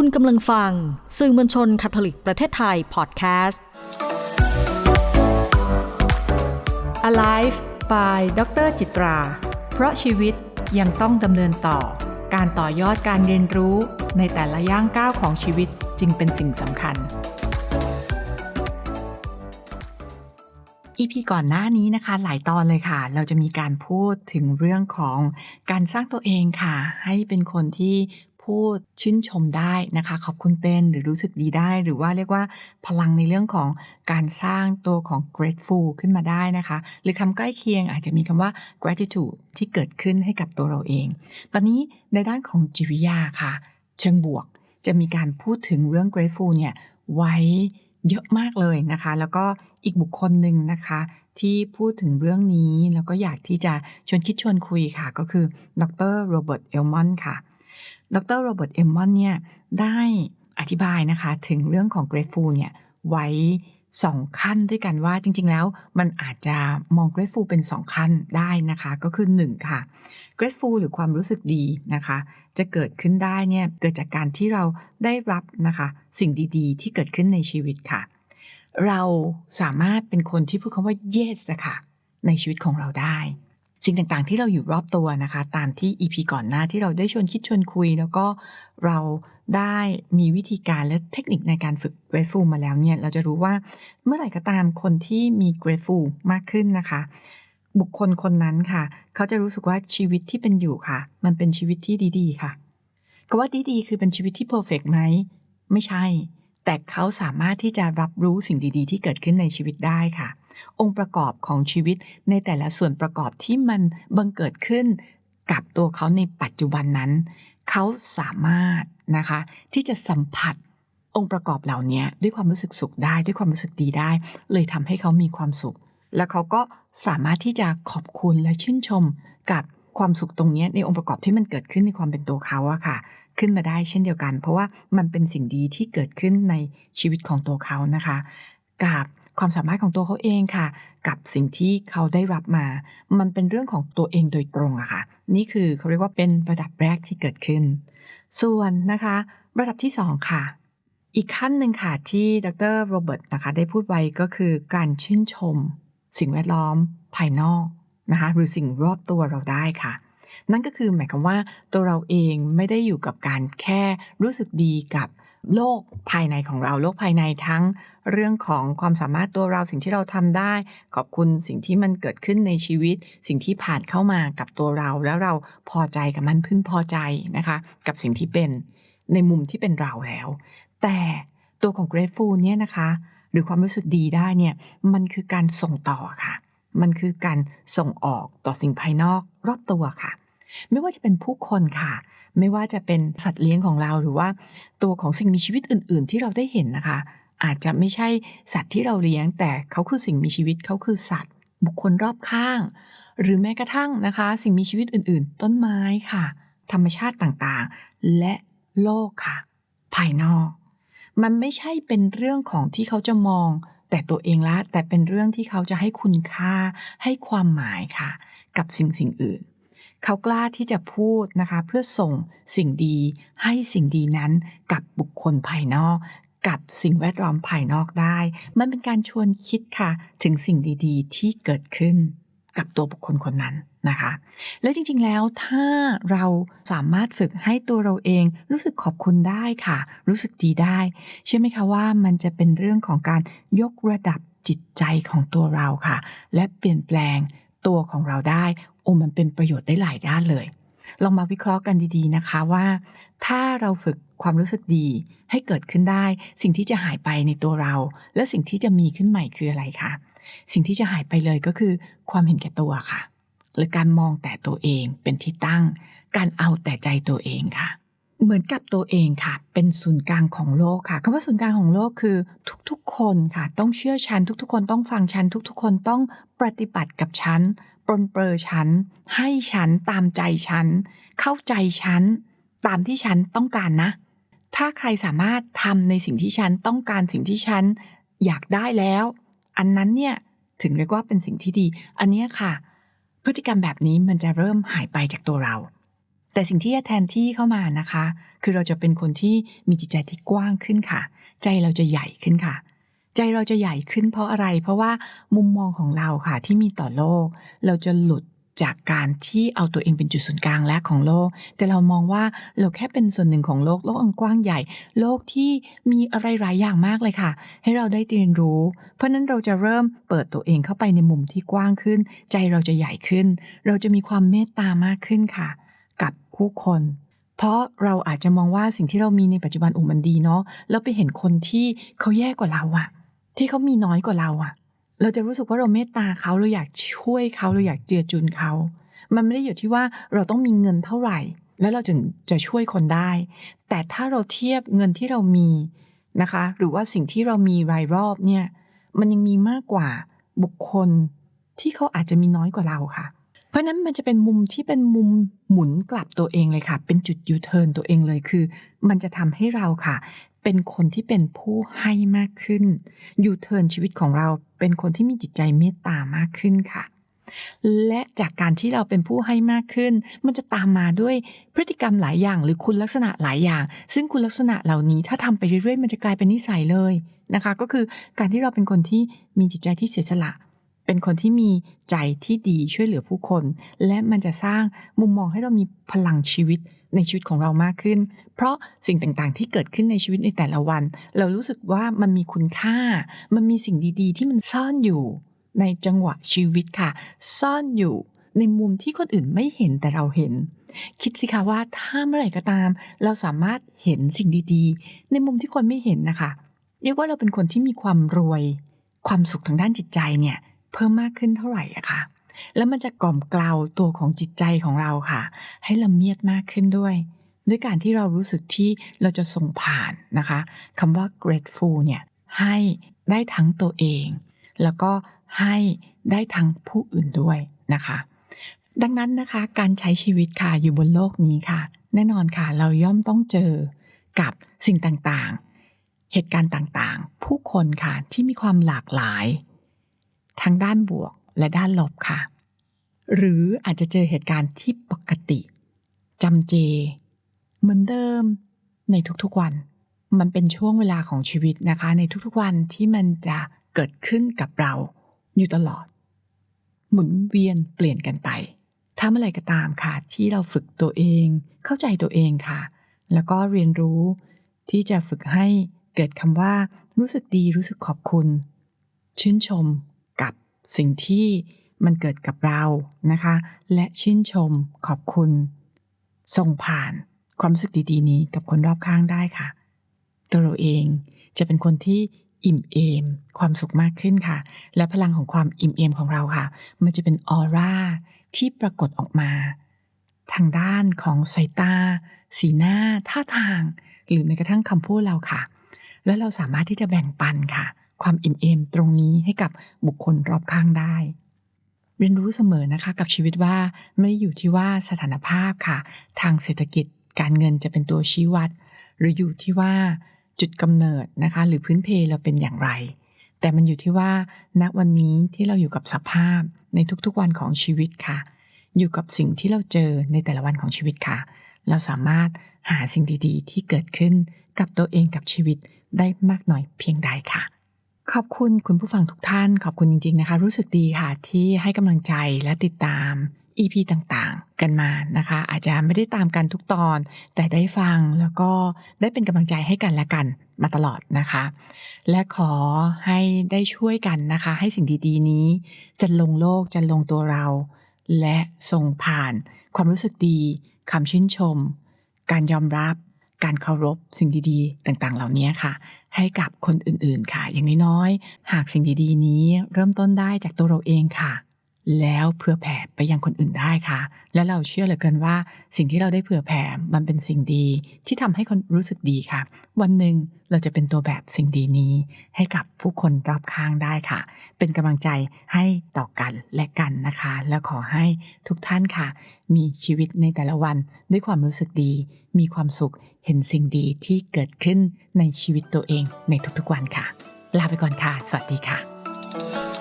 คุณกำลังฟัง สื่อมวลชนคาทอลิกประเทศไทยพอดแคสต์ Alive by ดรจิตรา เพราะชีวิตยังต้องดำเนินต่อ การต่อยอดการเรียนรู้ในแต่ละย่างก้าวของชีวิตจึงเป็นสิ่งสำคัญ EP ก่อนหน้านี้นะคะ หลายตอนเลยค่ะ เราจะมีการพูดถึงเรื่องของการสร้างตัวเองค่ะ ให้เป็นคนที่ พูดชื่นชมได้นะคะ ขอบคุณเป็นหรือรู้สึกดีได้ หรือว่าเรียกว่าพลังในเรื่องของการสร้างตัวของ grateful ขึ้นมาได้นะคะ หรือคำใกล้เคียงอาจจะมีคำว่า gratitude ที่เกิดขึ้นให้กับตัวเราเอง ตอนนี้ในด้านของจิวิยาค่ะ เชิงบวกจะมีการพูดถึงเรื่อง grateful เนี่ยไว้เยอะมากเลยนะคะ แล้วก็อีกบุคคลหนึ่งนะคะ ที่พูดถึงเรื่องนี้ แล้วก็อยากที่จะชวนคิดชวนคุยค่ะ ก็คือดรโรเบิร์ตเอลมอนค่ะ ดรโรเบิร์ตเอลมอนเนี่ยได้อธิบายนะคะถึงเรื่องของ grateful เนี่ยไว้สองขั้นด้วยกันว่าจริง ๆ แล้วมันอาจจะมอง grateful เป็นสองขั้นได้นะคะ ก็คือหนึ่งค่ะ grateful หรือความรู้สึกดีนะคะ จะเกิดขึ้นได้เนี่ยเกิดจากการที่เราได้รับนะคะ สิ่งดีๆ ที่เกิดขึ้นในชีวิตค่ะ เราสามารถเป็นคนที่พูดคำว่า yes ค่ะในชีวิตของเราได้ สิ่งต่างๆ ที่เราอยู่รอบตัวนะคะ ตามที่ EP ก่อนหน้าที่เราได้ชวนคิดชวนคุย แล้วก็เราได้มีวิธีการและเทคนิคในการฝึก grateful มาแล้วเนี่ยเราจะรู้ว่าเมื่อไหร่ก็ตามคนที่มี grateful มากขึ้นนะคะ บุคคลคนนั้นค่ะ เขาจะรู้สึกว่าชีวิตที่เป็นอยู่ค่ะ มันเป็นชีวิตที่ดีๆ ค่ะก็ว่าดีๆคือเป็นชีวิตที่ perfect ไหมไม่ใช่ แต่เขาสามารถที่จะรับรู้สิ่งดีๆ ที่เกิดขึ้นในชีวิตได้ค่ะ องค์ประกอบของชีวิตในแต่ละส่วนประกอบที่มันบังเกิดขึ้นกับตัวเขาในปัจจุบันนั้น เขาสามารถนะคะที่จะสัมผัสองค์ประกอบเหล่านี้ด้วยความรู้สึกสุขได้ด้วยความรู้สึกดีได้ เลยทำให้เขามีความสุข แล้วเขาก็สามารถที่จะขอบคุณและชื่นชมกับความสุขตรงนี้ในองค์ประกอบที่มันเกิดขึ้นในความเป็นตัวเขาอะค่ะ ขึ้นมาได้เช่นเดียวกัน เพราะว่ามันเป็นสิ่งดีที่เกิดขึ้นในชีวิตของตัวเขานะคะ กับ ความสามารถของตัวเขาเองค่ะ กับสิ่งที่เขาได้รับมา มันเป็นเรื่องของตัวเองโดยตรงอะค่ะ นี่คือเขาเรียกว่าเป็นระดับแรกที่เกิดขึ้น ส่วนนะคะ ระดับที่สองค่ะ อีกขั้นหนึ่งค่ะที่ดรโรเบิร์ตนะคะ ได้พูดไว้ก็คือการชื่นชม สิ่งแวดล้อม ภายนอกนะคะ หรือสิ่งรอบตัวเราได้ค่ะนั่นก็คือหมายความว่าตัวเราเองไม่ได้อยู่กับการแค่รู้สึกดีกับ โลกภายในของเราโลกภายในทั้งเรื่องของความสามารถตัวเราสิ่งที่เราทำได้ ขอบคุณสิ่งที่มันเกิดขึ้นในชีวิต สิ่งที่ผ่านเข้ามากับตัวเรา แล้วเราพอใจกับมันพึงพอใจนะคะ กับสิ่งที่เป็นในมุมที่เป็นเราแล้ว แต่ตัวของ grateful เนี่ยนะคะ หรือความรู้สึกดีได้เนี่ยมันคือการส่งต่อค่ะ มันคือการส่งออกต่อสิ่งภายนอกรอบตัวค่ะ ไม่ว่าจะเป็นผู้คนค่ะ ไม่ว่าจะเป็นสัตว์เลี้ยงของเราหรือว่า ตัวของสิ่งมีชีวิตอื่น ๆ ที่เราได้เห็นนะคะ อาจจะไม่ใช่สัตว์ที่เราเลี้ยง แต่เขาคือสิ่งมีชีวิตเขาคือสัตว์ บุคคลรอบข้าง หรือแม้กระทั่งนะคะ สิ่งมีชีวิตอื่น ๆ ต้นไม้ค่ะ ธรรมชาติต่างๆ และโลกค่ะ ภายนอก มันไม่ใช่เป็นเรื่องของที่เขาจะมองแต่ตัวเองละแต่เป็นเรื่องที่เขาจะให้คุณค่าให้ความหมายค่ะ กับสิ่งสิ่งอื่น เขากล้าที่จะพูดนะคะเพื่อส่งสิ่งดีให้สิ่งดีนั้นกับบุคคลภายนอก กับสิ่งแวดล้อมภายนอกได้ มันเป็นการชวนคิดค่ะ ถึงสิ่งดีๆ ที่เกิดขึ้นกับตัวบุคคลคนนั้นนะคะ และจริงๆแล้วถ้าเราสามารถฝึกให้ตัวเราเองรู้สึกขอบคุณได้ค่ะ รู้สึกดีได้ใช่ไหมคะว่ามันจะเป็นเรื่องของการยกระดับจิตใจของตัวเราค่ะ และเปลี่ยนแปลงตัวของเราได้ โอ้มันเป็นประโยชน์ได้หลายด้านเลย ลองมาวิเคราะห์กันดีๆนะคะว่า ถ้าเราฝึกความรู้สึกดีให้เกิดขึ้นได้ สิ่งที่จะหายไปในตัวเรา และสิ่งที่จะมีขึ้นใหม่คืออะไรคะสิ่งที่จะหายไปเลยก็คือความเห็นแก่ตัวค่ะ หรือการมองแต่ตัวเองเป็นที่ตั้ง การเอาแต่ใจตัวเองค่ะ เหมือนกับตัวเองค่ะ เป็นศูนย์กลางของโลกค่ะคำว่าศูนย์กลางของโลกคือทุกๆ คนค่ะ ต้องเชื่อฉันทุกๆ คนต้องฟังฉันทุกๆ คนต้องปฏิบัติกับฉัน ปรนเปรอฉัน ให้ฉันตามใจฉัน เข้าใจฉัน ตามที่ฉันต้องการนะ ถ้าใครสามารถทำในสิ่งที่ฉันต้องการสิ่งที่ฉันอยากได้แล้ว อันนั้นเนี่ยถึงเรียกว่าเป็นสิ่งที่ดี อันนี้ค่ะ พฤติกรรมแบบนี้มันจะเริ่มหายไปจากตัวเรา แต่สิ่งที่จะแทนที่เข้ามานะคะ คือเราจะเป็นคนที่มีจิตใจที่กว้างขึ้นค่ะ ใจเราจะใหญ่ขึ้นค่ะ ใจเราจะใหญ่ขึ้นเพราะอะไร เพราะว่ามุมมองของเราค่ะที่มีต่อโลก เราจะหลุดจากการที่เอาตัวเองเป็นจุดศูนย์กลางแรกของโลก แต่เรามองว่าเราแค่เป็นส่วนหนึ่งของโลก โลกอันกว้างใหญ่ โลกที่มีอะไรหลายอย่างมากเลยค่ะ ให้เราได้เรียนรู้ เพราะนั้นเราจะเริ่มเปิดตัวเองเข้าไปในมุมที่กว้างขึ้น ใจเราจะใหญ่ขึ้น เราจะมีความเมตตามากขึ้นค่ะ กับผู้คนเพราะเราอาจจะมองว่าสิ่งที่เรามีในปัจจุบันอุ่มันดีเนาะแล้วไปเห็นคนที่เขาแย่กว่าเราอะ ที่เขามีน้อยกว่าเราอะเราจะรู้สึกว่าเราเมตตาเขาเราอยากช่วยเขาเราอยากเจือจุนเขา มันไม่ได้อยู่ที่ว่าเราต้องมีเงินเท่าไหร่ แล้วเราถึงจะช่วยคนได้ แต่ถ้าเราเทียบเงินที่เรามีนะคะ หรือว่าสิ่งที่เรามีรายรอบเนี่ย มันยังมีมากกว่าบุคคลที่เขาอาจจะมีน้อยกว่าเราค่ะ ราะฉะนั้นมันจะเป็นมุมที่เป็นมุมหมุนกลับตัวเองเลยค่ะ เป็นจุดยูเทิร์นตัวเองเลยคือ มันจะทำให้เราค่ะ เป็นคนที่เป็นผู้ให้มากขึ้นยูเทิร์นชีวิตของเราเป็นคนที่มีจิตใจเมตตามากขึ้นค่ะ และจากการที่เราเป็นผู้ให้มากขึ้น มันจะตามมาด้วยพฤติกรรมหลายอย่าง หรือคุณลักษณะหลายอย่าง ซึ่งคุณลักษณะเหล่านี้ถ้าทำไปเรื่อยๆ มันจะกลายเป็นนิสัยเลยนะคะ ก็คือการที่เราเป็นคนที่มีจิตใจที่เสียสละ เป็นคนที่มีใจที่ดีช่วยเหลือผู้คน และมันจะสร้างมุมมองให้เรามีพลังชีวิตในชีวิตของเรามากขึ้น เพราะสิ่งต่างๆ ที่เกิดขึ้นในชีวิตในแต่ละวัน เรารู้สึกว่ามันมีคุณค่า มันมีสิ่งดีๆ ที่มันซ่อนอยู่ ในจังหวะชีวิตค่ะ ซ่อนอยู่ในมุมที่คนอื่นไม่เห็นแต่เราเห็น คิดสิคะว่าถ้าเมื่อไหร่ก็ตาม เราสามารถเห็นสิ่งดีๆ ในมุมที่คนไม่เห็นนะคะ เรียกว่าเราเป็นคนที่มีความรวย ความสุขทางด้านจิตใจเนี่ย เพิ่มมากขึ้นเท่าไหร่อะคะแล้วมันจะกล่อมกล่าวตัวของจิตใจของเราค่ะ ให้ละเมียดมากขึ้นด้วย ด้วยการที่เรารู้สึกที่เราจะส่งผ่านนะคะคำว่า grateful เนี่ยให้ได้ทั้งตัวเอง แล้วก็ให้ได้ทั้งผู้อื่นด้วยนะคะ ดังนั้นนะคะการใช้ชีวิตค่ะอยู่บนโลกนี้ค่ะ แน่นอนค่ะเราย่อมต้องเจอกับสิ่งต่างๆ เหตุการณ์ต่างๆ ผู้คนค่ะที่มีความหลากหลาย ทั้งด้านบวกและด้านลบค่ะ หรืออาจจะเจอเหตุการณ์ที่ปกติจำเจ เหมือนเดิมในทุกๆวัน มันเป็นช่วงเวลาของชีวิตนะคะ ในทุกๆวันที่มันจะเกิดขึ้นกับเราอยู่ตลอด หมุนเวียนเปลี่ยนกันไปถ้าเมื่อไรก็ตามค่ะ ที่เราฝึกตัวเอง เข้าใจตัวเองค่ะ แล้วก็เรียนรู้ที่จะฝึกให้เกิดคำว่า รู้สึกดีรู้สึกขอบคุณ ชื่นชม สิ่งที่มันเกิดกับเรานะคะ และชื่นชมขอบคุณ ส่งผ่านความรู้สึกดีๆ นี้กับคนรอบข้างได้ค่ะ ตัวเราเองจะเป็นคนที่อิ่มเอม ความสุขมากขึ้นค่ะ และพลังของความอิ่มเอมของเราค่ะ มันจะเป็นออร่าที่ปรากฏออกมา ทางด้านของสายตา สีหน้าท่าทาง หรือแม้กระทั่งคำพูดเราค่ะ และเราสามารถที่จะแบ่งปันค่ะ ความอิ่มเอมตรงนี้ให้กับบุคคลรอบข้างได้ เรียนรู้เสมอนะคะกับชีวิตว่าไม่ได้อยู่ที่ว่าสถานภาพค่ะ ทางเศรษฐกิจการเงินจะเป็นตัวชี้วัด หรืออยู่ที่ว่าจุดกำเนิดนะคะ หรือพื้นเพเราเป็นอย่างไร แต่มันอยู่ที่ว่าณวันนี้ที่เราอยู่กับสภาพในทุกๆวันของชีวิตค่ะ อยู่กับสิ่งที่เราเจอในแต่ละวันของชีวิตค่ะ เราสามารถหาสิ่งดีๆ ที่เกิดขึ้นกับตัวเองกับชีวิตได้มากน้อยเพียงใดค่ะ ขอบคุณคุณผู้ฟังทุกท่าน ขอบคุณจริง ๆนะคะ รู้สึกดีค่ะที่ให้กำลังใจและติดตาม EP ต่างๆ กันมานะคะ อาจจะไม่ได้ตามกันทุกตอน แต่ได้ฟังแล้วก็ได้เป็นกำลังใจให้กันและกันมาตลอดนะคะ และขอให้ได้ช่วยกันนะคะ ให้สิ่งดีๆ นี้จะลงโลกจะลงตัวเรา และส่งผ่าน ความรู้สึกดีคำชื่นชม การยอมรับ การเคารพสิ่งดีๆ ต่างๆ เหล่านี้ค่ะ ให้กับคนอื่นๆค่ะ อย่างน้อยๆ หากสิ่งดีๆ นี้เริ่มต้นได้จากตัวเราเองค่ะ แล้วเผื่อแผ่ไปยังคนอื่นได้ค่ะ และเราเชื่อเหลือเกินว่า สิ่งที่เราได้เผื่อแผ่มันเป็นสิ่งดี ที่ทำให้คนรู้สึกดีค่ะ วันหนึ่งเราจะเป็นตัวแบบสิ่งดีนี้ ให้กับผู้คนรอบข้างได้ค่ะ เป็นกำลังใจให้ต่อกันและกันนะคะ และขอให้ทุกท่านค่ะ มีชีวิตในแต่ละวันด้วยความรู้สึกดี มีความสุขเห็นสิ่งดีที่เกิดขึ้นในชีวิตตัวเองในทุกๆวันค่ะ ลาไปก่อนค่ะ สวัสดีค่ะ